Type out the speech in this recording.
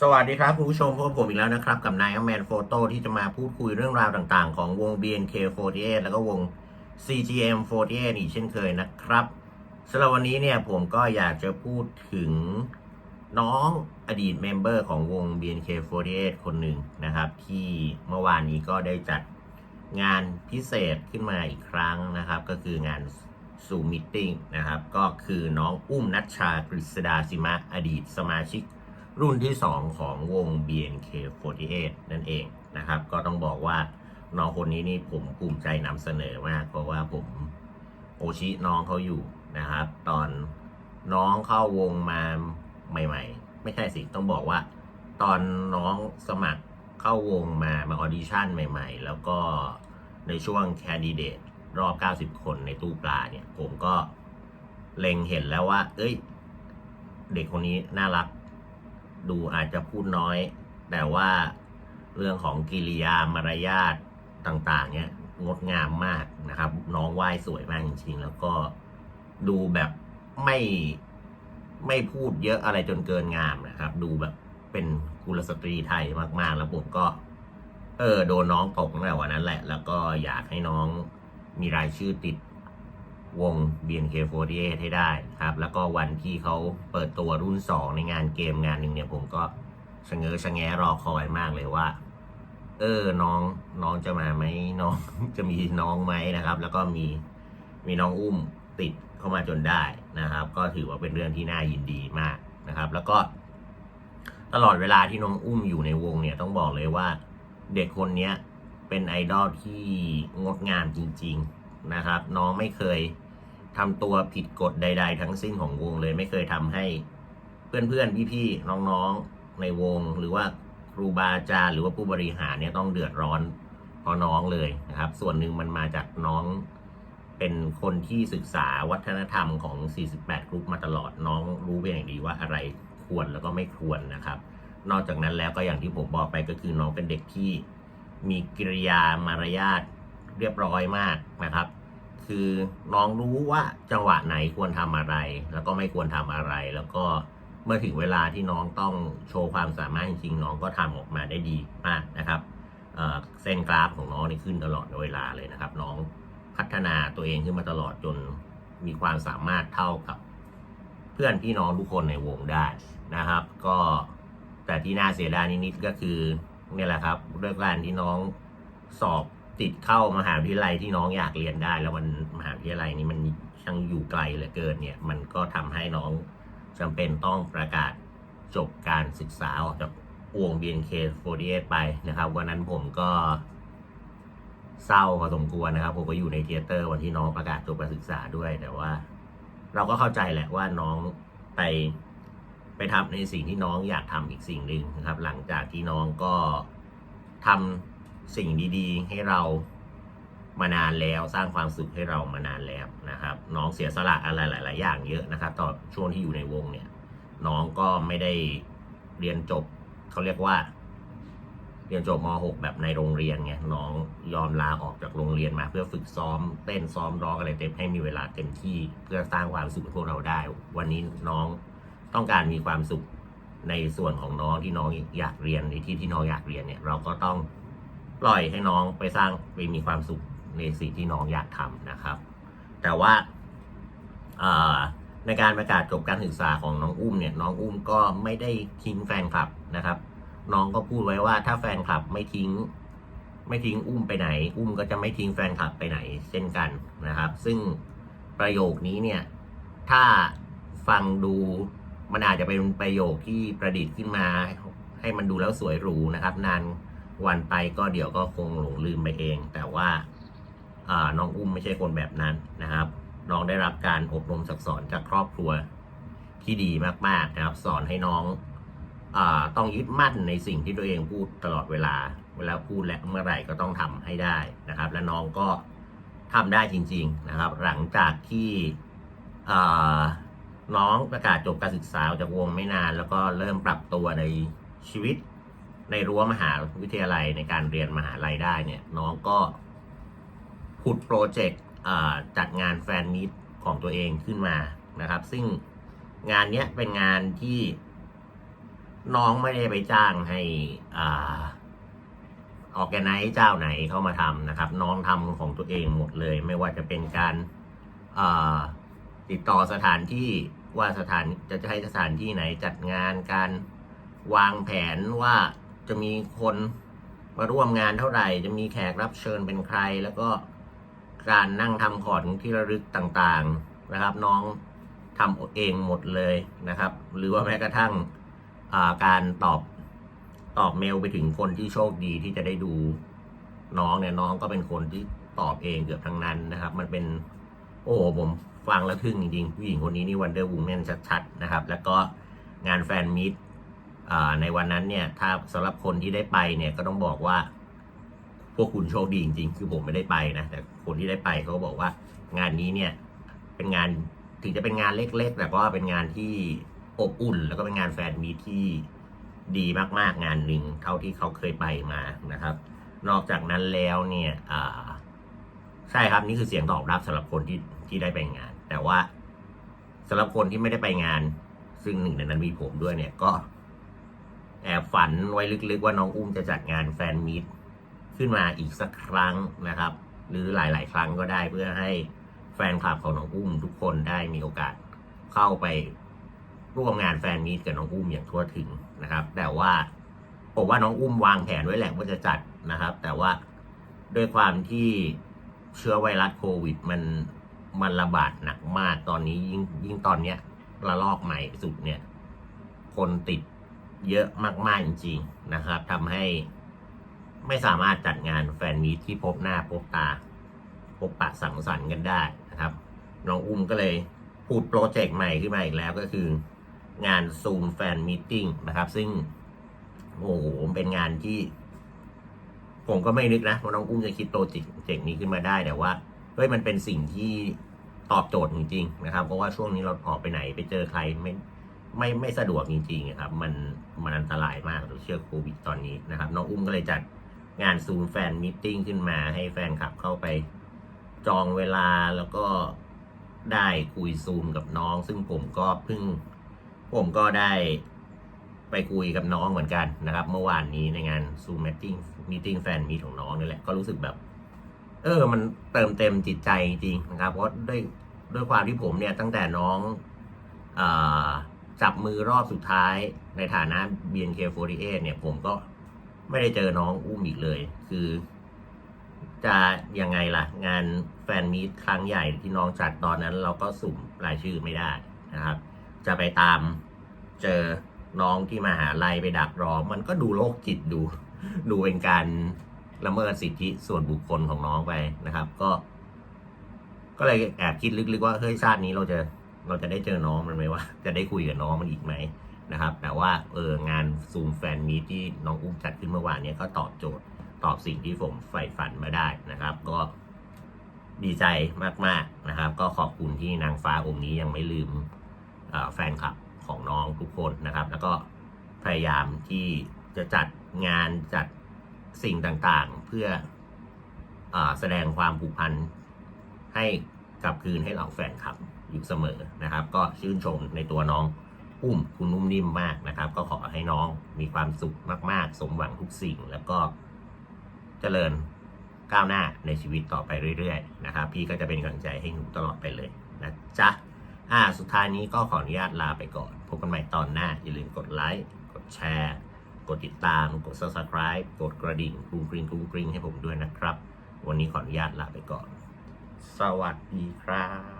สวัสดีครับคุณผู้ชมพบกับผมอีกแล้วนะครับ กับนายแมนโฟโต้ที่จะมาพูดคุยเรื่องราวต่างๆ ของวง BNK48 แล้วก็วง CGM48 อีกเช่นเคยนะครับสำหรับวันนี้เนี่ยผมก็อยากจะพูดถึงน้องอดีตเมมเบอร์ของวง BNK48 คนหนึ่งนะครับ ที่เมื่อวานนี้ก็ได้จัดงานพิเศษขึ้นมาอีกครั้งนะครับ ก็คืองานซูมิทติ้งนะครับ ก็คือน้องอุ้มนัชชากฤษดาสิมะอดีตสมาชิก รุ่นที่ 2 ของวง BNK48 นั่นเองนะครับ ก็ต้องบอกว่าน้องคนนี้นี่ผมภูมิใจนำเสนอมาก เพราะว่าผมโอชิน้องเขาอยู่นะครับ ตอนน้องเข้าวงมาใหม่ ๆ ไม่ใช่สิต้องบอกว่า ตอนน้องสมัครเข้าวงมามาออดิชั่นใหม่ ๆ แล้วก็ในช่วงแคนดิเดตรอบ 90 คนในตู้ปลาเนี่ย ผมก็เล็งเห็นแล้วว่า เอ้ย เด็กคนนี้น่ารัก ดูอาจจะพูดน้อย แต่ว่าเรื่องของกิริยามารยาทต่างๆ เนี่ยงดงามมากนะครับ น้องว่ายสวยมากจริงๆ แล้วก็ดูแบบไม่ไม่พูดเยอะอะไรจนเกินงามนะครับ ดูแบบเป็นกุลสตรีไทยมากๆ แล้วผมก็ เออ โดนน้องตกตั้งแต่วันนั้นแหละ แล้วก็อยากให้น้องมีรายชื่อติด วง BNK48 ให้ได้ครับ แล้วก็วันที่เขาเปิดตัวรุ่น 2 ในงานเกมงานหนึ่งเนี่ยผมก็ชะเง้อชะแงรอคอยมากเลยว่า เออน้องน้องจะมาไหมน้องจะมีน้องไหมนะครับ แล้วก็มีมีน้องอุ้มติดเข้ามาจนได้นะครับ ก็ถือว่าเป็นเรื่องที่น่ายินดีมากนะครับ แล้วก็ตลอดเวลาที่น้องอุ้มอยู่ในวงเนี่ยต้องบอกเลยว่าเด็กคนเนี้ยเป็นไอดอลที่งดงามจริง ๆนะครับ น้องไม่เคย ทำตัวผิดกฎใด ๆ ทั้งสิ้นของวงเลยไม่เคยทำให้ เพื่อนๆพี่ๆน้องๆในวง หรือว่าครูบาอาจารย์หรือว่าผู้บริหารเนี่ยต้องเดือดร้อนเพราะน้องเลยนะครับ ส่วนหนึ่งมันมาจากน้องเป็นคนที่ศึกษาวัฒนธรรมของ 48 กรุ๊ปมาตลอดน้องรู้เป็นอย่างดีว่าอะไรควรแล้วก็ไม่ควรนะครับ นอกจากนั้นแล้วก็อย่างที่ผมบอกไปก็คือน้องเป็นเด็กที่มีกิริยามารยาทเรียบร้อยมากนะครับ คือน้องรู้ว่าจังหวะไหนควรทำอะไร แล้วก็ไม่ควรทำอะไร แล้วก็เมื่อถึงเวลาที่น้องต้องโชว์ความสามารถจริงๆน้องก็ทำออกมาได้ดีมากนะครับเเส้นกราฟของน้องนี่ขึ้นตลอดเวลาเลยนะครับ น้องพัฒนาตัวเองขึ้นมาตลอดจนมีความสามารถเท่ากับ เพื่อนพี่น้องทุกคนในวงได้นะครับ ก็แต่ที่น่าเสียดายนิดๆก็คือเนี่ยแหละครับเรื่องการที่น้องสอบ ติดเข้ามหาวิทยาลัยที่น้องอยากเรียนได้ แล้วมันมหาวิทยาลัยนี้มันช่างอยู่ไกลเหลือเกินเนี่ย มันก็ทำให้น้องจำเป็นต้องประกาศจบการศึกษาออกจากวง BNK48 ไปนะครับวันนั้นผมก็เศร้าพอสมควรนะครับ ผมก็อยู่ในเทเตอร์วันที่น้องประกาศจบการศึกษาด้วย แต่ว่า เราก็เข้าใจแหละว่าน้องไปไปทำในสิ่งที่น้องอยากทำอีกสิ่งหนึ่งนะครับ หลังจากที่น้องก็ทำ สิ่งดีๆ ให้เรามานานแล้วสร้างความสุขให้เรามานานแล้วนะครับ น้องเสียสละอะไรหลาย ๆ อย่างเยอะนะครับตอนช่วงที่อยู่ในวงเนี่ย น้องก็ไม่ได้เรียนจบเขาเรียกว่า เรียนจบม .6 แบบในโรงเรียนไงน้องยอมลาออกจากโรงเรียนมาเพื่อฝึกซ้อมเต้นซ้อมร้องอะไรเต็มให้มีเวลาเต็มที่เพื่อสร้างความสุขให้พวกเราได้ วันนี้น้องต้องการมีความสุขในส่วนของน้องที่น้องอยากเรียนในที่ที่น้องอยากเรียนเนี่ย เราก็ต้อง ปล่อยให้น้องไปสร้างไปมีความสุขในสิ่งที่น้องอยากทำนะครับ แต่ว่าอ่าในการประกาศจบการศึกษาของน้องอุ้มเนี่ยน้องอุ้มก็ไม่ได้ทิ้งแฟนคลับนะครับ น้องก็พูดไว้ว่าถ้าแฟนคลับไม่ทิ้ง ไม่ทิ้งอุ้มไปไหน อุ้มก็จะไม่ทิ้งแฟนคลับไปไหนเช่นกันนะครับ ซึ่งประโยคนี้เนี่ยถ้าฟังดูมันอาจจะเป็นประโยคที่ประดิษฐ์ขึ้นมา ให้มันดูแล้วสวยหรูนะครับ นาน วันไปก็เดี๋ยวก็คงหลงลืมไปเอง แต่ว่าน้องอุ้มไม่ใช่คนแบบนั้นนะครับ น้องได้รับการอบรมสั่งสอนจากครอบครัวที่ดีมากๆนะครับ สอนให้น้องอต้องยึดมั่นในสิ่งที่ตัวเองพูดตลอดเวลา เวลาพูดและเมื่อไหร่ก็ต้องทำให้ได้นะครับ และน้องก็ทำได้จริง ๆนะครับ หลังจากที่น้องประกาศจบการศึกษาจากวงไม่นาน แล้วก็เริ่มปรับตัวในชีวิต ในรั้วมหาวิทยาลัยในการเรียนมหาลัยได้เนี่ยน้องก็ผุดโปรเจกต์จัดงานแฟนมิตของตัวเองขึ้นมานะครับ ซึ่งงานนี้เป็นงานที่น้องไม่ได้ไปจ้างให้อ่าออกแกไนเจ้าไหนเข้ามาทำนะครับ น้องทำของตัวเองหมดเลย ไม่ว่าจะเป็นการาติดต่อสถานที่ว่าสถานจะใช้สถานที่ไหนจัดงานการวางแผนว่า จะมีคนมาร่วมงานเท่าไหร่ จะมีแขกรับเชิญเป็นใคร แล้วก็การนั่งทำของที่ระลึกต่างๆนะครับ น้องทำเองหมดเลยนะครับ หรือว่าแม้กระทั่งาการตอบตอบเมลไปถึงคนที่โชคดีที่จะได้ดูน้องเนี่ยน้องก็เป็นคนที่ตอบเองเกือบทั้งนั้นนะครับ มันเป็น โอ้ผมฟังแล้วทึ่งจริงๆผู้หญิงคนนี้นี่วันเดอร์วูแมนชัดๆนะครับ แล้วก็งานแฟนมิต ในวันนั้นเนี่ยถ้าสำหรับคนที่ได้ไปเนี่ยก็ต้องบอกว่า พวกคุณโชคดีจริงๆ คือผมไม่ได้ไปนะแต่คนที่ได้ไปเขาก็บอกว่างานนี้เนี่ยเป็นงานถึงจะเป็นงานเล็กๆ แต่ก็เป็นงานที่อบอุ่น แล้วก็เป็นงานแฟนมีที่ดีมากๆงานหนึ่งเท่าที่เขาเคยไปมานะครับ นอกจากนั้นแล้วเนี่ยใช่ครับนี่คือเสียงตอบรับสำหรับคนที่ที่ได้ไปงาน แต่ว่าสำหรับคนที่ไม่ได้ไปงาน ซึ่งหนึ่งในนั้นมีผมด้วยเนี่ยก็ แอบฝันไว้ลึกๆว่าน้องอุ้มจะจัดงานแฟนมีตขึ้นมาอีกสักครั้งนะครับ หรือหลาย ๆ ครั้งก็ได้เพื่อให้แฟนคลับของน้องอุ้มทุกคนได้มีโอกาสเข้าไปร่วมงานแฟนมีตกับน้องอุ้มอย่างทั่วถึงนะครับ แต่ว่าผมว่าน้องอุ้มวางแผนไว้แหละว่าจะจัดนะครับ แต่ว่าด้วยความที่เชื้อไวรัสโควิด มันมันระบาดหนักมากตอนนี้ยิ่งยิ่งตอนเนี้ยระลอกใหม่สุดเนี่ย คนติด เยอะมากๆจริง ๆ นะครับทำให้ไม่สามารถจัดงานแฟนมีที่พบหน้าพบตา พบปะสังสรรค์กันได้นะครับ น้องอุ้มก็เลยพูดโปรเจกต์ใหม่ขึ้นมาอีกแล้วก็คืองาน Zoom Fan Meeting นะครับ ซึ่งโอ้โหเป็นงานที่ ผมก็ไม่นึกนะว่าน้องอุ้มจะคิดโปรเจกต์นี้ขึ้นมาได้แต่ว่าเฮ้ยมันเป็นสิ่งที่ตอบโจทย์จริงๆนะครับ เพราะว่าช่วงนี้เราออกไปไหนไปเจอใครไม่ ไม่ไม่สะดวกจริงๆครับ มันมันอันตรายมากเราเชื่อโควิดตอนนี้นะครับ น้องอุ้มก็เลยจัดงานซูมแฟนมิทติ้งขึ้นมาให้แฟนคลับเข้าไปจองเวลาแล้วก็ได้คุยซูมกับน้อง ซึ่งผมก็เพิ่งผมก็ได้ไปคุยกับน้องเหมือนกันนะครับ เมื่อวานนี้ในงานซูมม e ตติ้งมีติ้งแฟนมีของน้องนี่แหละก็รู้สึกแบบ เออ มันเติมเต็มจิตใจจริงนะครับ เพราะด้วยด้วยความที่ผมเนี่ยตั้งแต่น้องอา จับมือรอบสุดท้ายในฐานะ BNK48 เนี่ย ผมก็ไม่ได้เจอน้องอุ้มอีกเลย คือ จะยังไงล่ะ งานแฟนมีตครั้งใหญ่ที่น้องจัดตอนนั้นเราก็สุ่มรายชื่อไม่ได้นะครับ จะไปตามเจอน้องที่มาหาลัยไปดักรอ มันก็ดูโรคจิตดู ดูเป็นการละเมิดสิทธิส่วนบุคคลของน้องไปนะครับ ก็ ก็เลยแอบคิดลึกๆว่าเฮ้ยชาตินี้เราจะ เราจะได้เจอน้องมันไหมว่า จะได้คุยกับน้องมันอีกไหมนะครับ แต่ว่าเอองานซูมแฟนมีที่น้องอุ้มจัดขึ้นเมื่อวานเนี้ยก็ตอบโจทย์ตอบสิ่งที่ผมใฝ่ฝันมาได้นะครับ ก็ดีใจมากๆนะครับ ก็ขอบคุณที่นางฟ้าองค์นี้ยังไม่ลืมแฟนคลับของน้องทุกคนนะครับ แล้วก็พยายามที่จะจัดงานจัดสิ่งต่างๆ เพื่ออแสดงความผูกพันให้กลับคืนให้เหล่าแฟนคลับ อยู่เสมอนะครับ ก็ชื่นชมในตัวน้องอุ้มคุณนุ่มนิ่มมากนะครับ ก็ขอให้น้องมีความสุขมาก ๆ สมหวังทุกสิ่ง แล้วก็เจริญก้าวหน้าในชีวิตต่อไปเรื่อย ๆ นะครับ พี่ก็จะเป็นกำลังใจให้หนูตลอดไปเลยนะจ๊ะอ่าสุดท้ายนี้ก็ขออนุญาตลาไปก่อน พบกันใหม่ตอนหน้า อย่าลืมกดไลค์กดแชร์กดติดตาม กด subscribe กดกระดิ่งกรุงกริงกรุงกริงให้ผมด้วยนะครับ วันนี้ขออนุญาตลาไปก่อน สวัสดีครับ